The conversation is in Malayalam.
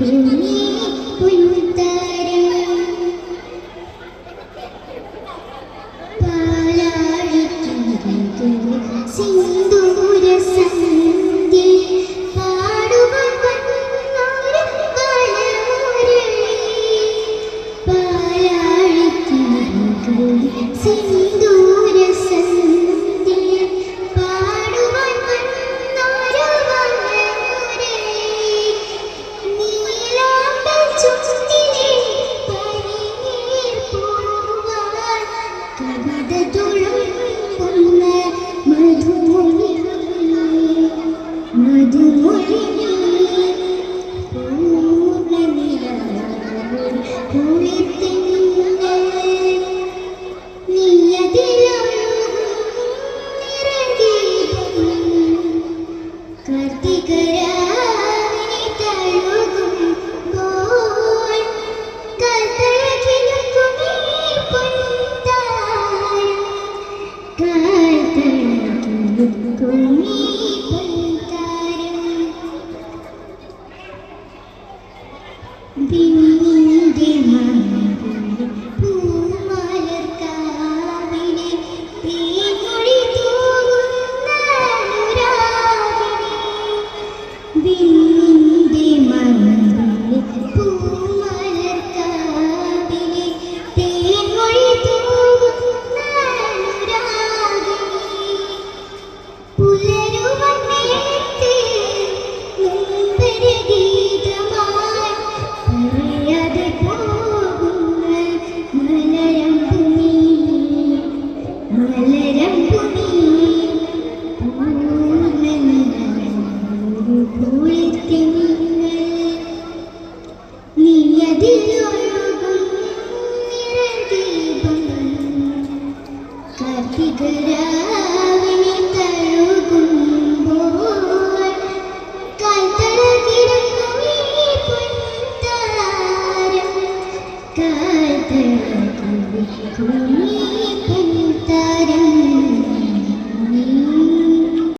See you. കത്തികരാവിനെ തഴുകുമ്പോൾ കൽത്തറ കിടക്കുമേ പൊൻതാരം കൽത്തറ കിടക്കുമേ